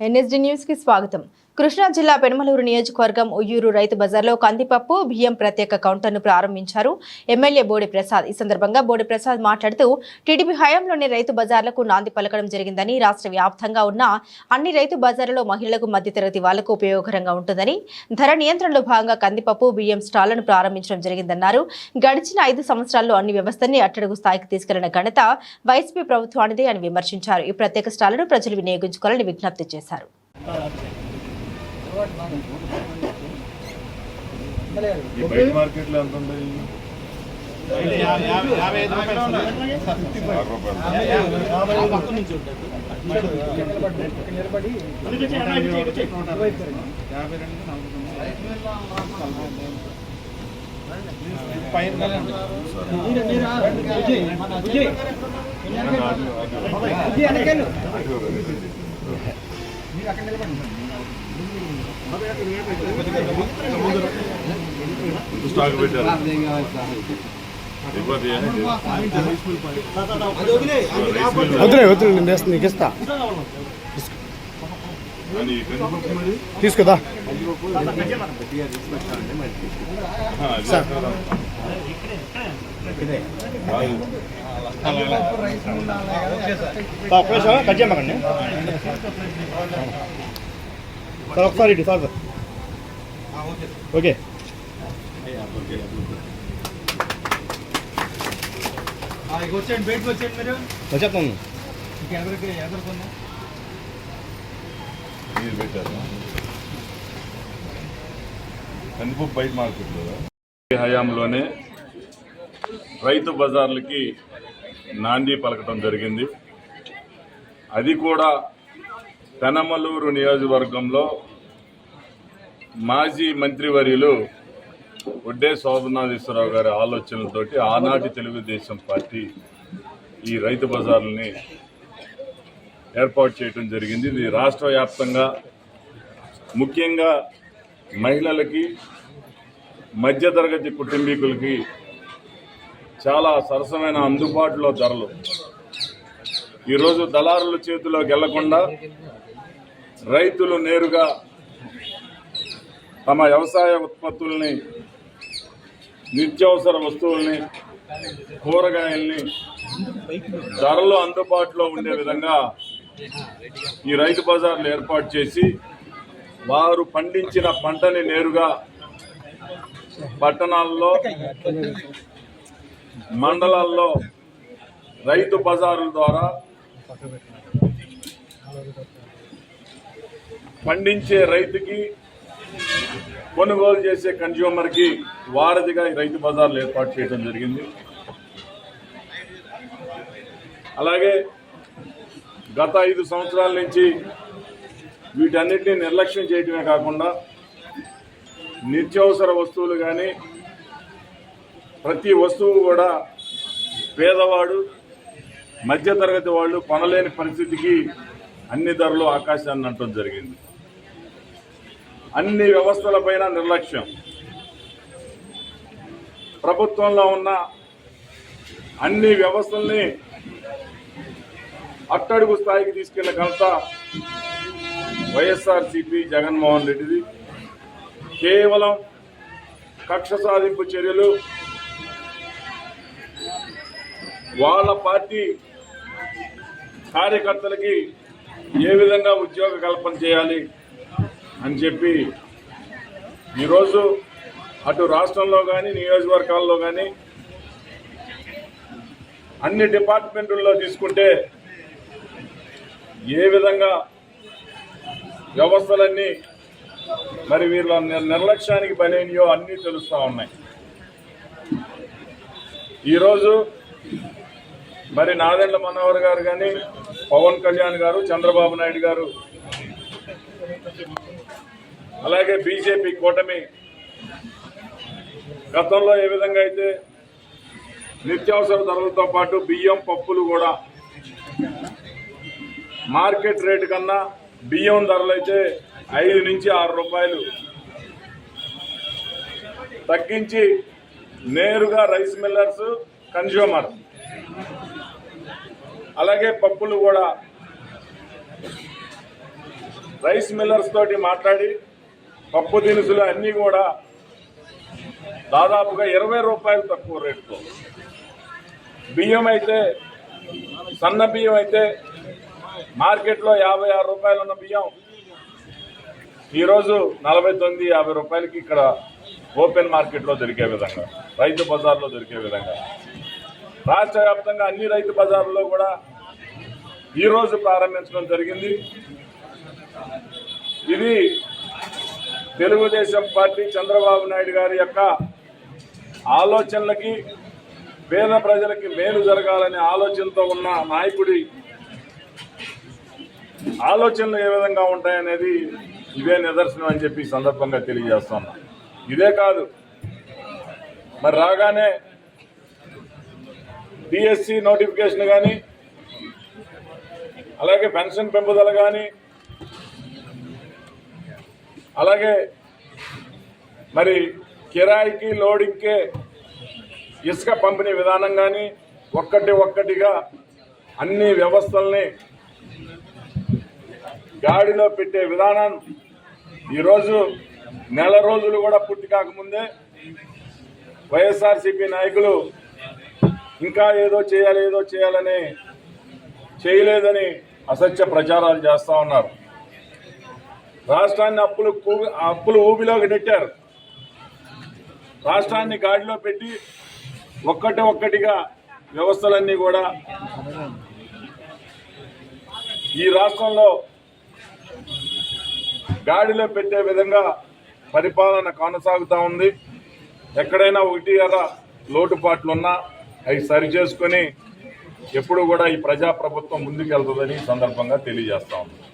NSD న్యూస్కి స్వాగతం. కృష్ణా జిల్లా పెనమలూరు నియోజకవర్గం ఉయ్యూరు రైతు బజార్లో కందిపప్పు బియ్యం ప్రత్యేక కౌంటర్ను ప్రారంభించారు ఎమ్మెల్యే బోడి ప్రసాద్. ఈ సందర్భంగా బోడి ప్రసాద్ మాట్లాడుతూ టీడీపీ హయాంలోని రైతు బజార్లకు నాంది పలకడం జరిగిందని రాష్ట్ర వ్యాప్తంగా ఉన్న అన్ని రైతు బజార్లలో మహిళలకు మధ్యతరగతి వాళ్ళకు ఉపయోగకరంగా ఉంటుందని ధర నియంత్రణలో భాగంగా కందిపప్పు బియ్యం స్టాళ్ళను ప్రారంభించడం జరిగిందన్నారు. గడిచిన ఐదు సంవత్సరాల్లో అన్ని వ్యవస్థని అట్టడుగు స్థాయికి తీసుకెళ్ళిన ఘనత వైసీపీ ప్రభుత్వానిదే అని విమర్శించారు. ఈ ప్రత్యేక స్టాళ్ళను ప్రజలు వినియోగించుకోవాలని విజ్ఞప్తి చేశారు. బయట మార్కెట్లో ఎంత ఉంది యాభై ఐదు రూపాయలు ఆరు స్టాక్ పెట్టారు. వద్దులే వద్దులే నేను వేస్తా నీకు ఇస్తా? తీసుకుదా కట్ చేయమాకండి సార్ ఒకసారి ఇటు సార్ ఓకే వచ్చేయండి బయటకు వచ్చేయండి మీరు వచ్చేస్తాను మీకు మీరు పెట్టారు కందిపప్పు బయట మార్కెట్లో హయాంలోనే రైతు బజార్లకి నాంది పలకటం జరిగింది. అది కూడా పెనమలూరు నియోజకవర్గంలో మాజీ మంత్రివర్యులు ఒడ్డే శోభనాథేశ్వరరావు గారి ఆలోచనలతోటి ఆనాటి తెలుగుదేశం పార్టీ ఈ రైతు బజార్లని ఏర్పాటు చేయడం జరిగింది. ఇది రాష్ట్ర వ్యాప్తంగా ముఖ్యంగా మహిళలకి మధ్యతరగతి కుటుంబీకులకి చాలా సరసమైన అందుబాటులో ధరలు. ఈరోజు దళారుల చేతిలోకి వెళ్ళకుండా రైతులు నేరుగా తమ వ్యవసాయ ఉత్పత్తుల్ని నిత్యావసర వస్తువుల్ని కూరగాయల్ని ధరలు అందుబాటులో ఉండే విధంగా ఈ రైతు బజార్లు ఏర్పాటు చేసి వారు పండించిన పంటని నేరుగా పట్టణాల్లో మండలాల్లో రైతు బజారుల ద్వారా పండించే రైతుకి కొనుగోలు చేసే కన్జ్యూమర్కి వారధిగా ఈ రైతు బజార్లు ఏర్పాటు చేయడం జరిగింది. అలాగే గత ఐదు సంవత్సరాల నుంచి వీటన్నిటిని నిర్లక్ష్యం చేయటమే కాకుండా నిత్యావసర వస్తువులు కానీ ప్రతి వస్తువు కూడా పేదవాడు మధ్యతరగతి వాళ్ళు కొనలేని పరిస్థితికి అన్ని ధరలు ఆకాశాన్ని అంటడం జరిగింది. అన్ని వ్యవస్థలపైన నిర్లక్ష్యం. ప్రభుత్వంలో ఉన్న అన్ని వ్యవస్థల్ని అట్టడుగు స్థాయికి తీసుకెళ్ళిన ఘనత వైఎస్ఆర్సీపీ జగన్మోహన్ రెడ్డిది. కేవలం కక్ష సాధింపు చర్యలు వాళ్ళ పార్టీ కార్యకర్తలకి ఏ విధంగా ఉద్యోగ కల్పన చేయాలి అని చెప్పి ఈరోజు అటు రాష్ట్రంలో కానీ నియోజకవర్గాల్లో కానీ అన్ని డిపార్ట్మెంటుల్లో తీసుకుంటే ఏ విధంగా వ్యవస్థలన్నీ మరి వీళ్ళ నిర్లక్ష్యానికి బలైనయో అన్నీ తెలుస్తూ ఉన్నాయి. ఈరోజు మరి నాదెండ్ల మనోహర్ గారు కానీ పవన్ కళ్యాణ్ గారు చంద్రబాబు నాయుడు గారు అలాగే బీజేపీ కూటమి గతంలో ఏ విధంగా అయితే నిత్యావసర ధరలతో పాటు బియ్యం పప్పులు కూడా మార్కెట్ రేటు కన్నా బియ్యం ధరలు అయితే ఐదు నుంచి ఆరు రూపాయలు తగ్గించి నేరుగా రైస్ మిల్లర్స్ కన్జ్యూమర్ అలాగే పప్పులు కూడా. రైస్ మిల్లర్స్ తోటి మాట్లాడి పప్పు దినుసులు అన్నీ కూడా దాదాపుగా ఇరవై రూపాయలు తక్కువ రేటుతో. బియ్యం అయితే సన్న బియ్యం అయితే మార్కెట్లో యాభై ఆరు రూపాయలు ఉన్న బియ్యం. ఈరోజు నలభై తొమ్మిది యాభై రూపాయలకి ఇక్కడ ఓపెన్ మార్కెట్లో దొరికే విధంగా రైతు బజార్లో దొరికే విధంగా. రాష్ట్ర వ్యాప్తంగా అన్ని రైతు బజార్లో కూడా ఈరోజు ప్రారంభించడం జరిగింది. ఇది తెలుగుదేశం పార్టీ చంద్రబాబు నాయుడు గారి యొక్క ఆలోచనలకి పేద ప్రజలకి మేలు జరగాలనే ఆలోచనతో ఉన్న నాయకుడి ఆలోచనలు ఏ విధంగా ఉంటాయనేది ఇదే నిదర్శనం అని చెప్పి సందర్భంగా తెలియజేస్తున్నా ఇదే కాదు మరి రాగానే డిఎస్సి నోటిఫికేషన్ కానీ అలాగే పెన్షన్ పెంపుదల కానీ అలాగే మరి కిరాయికి లోడింగ్కే ఇసుక పంపిణీ విధానం కానీ ఒక్కటి ఒక్కటిగా అన్ని వ్యవస్థల్ని గాడిలో పెట్టే విధానం ఈరోజు నెల రోజులు కూడా పూర్తి కాకముందే వైఎస్ఆర్సీపీ నాయకులు ఇంకా ఏదో చేయాలి ఏదో చేయాలని చేయలేదని అసత్య ప్రచారాలు చేస్తా ఉన్నారు. రాష్ట్రాన్ని అప్పులు అప్పులు ఊబిలోకి నెట్టారు. రాష్ట్రాన్ని గాడిలో పెట్టి ఒక్కటి ఒక్కటిగా వ్యవస్థలన్నీ కూడా ఈ రాష్ట్రంలో గాడిలో పెట్టే విధంగా పరిపాలన కొనసాగుతూ ఉంది. ఎక్కడైనా ఒకటి అర లోటుపాట్లున్నా అవి సరి చేసుకొని ఎప్పుడు కూడా ఈ ప్రజాప్రభుత్వం ముందుకెళ్తుందని సందర్భంగా తెలియజేస్తా ఉంది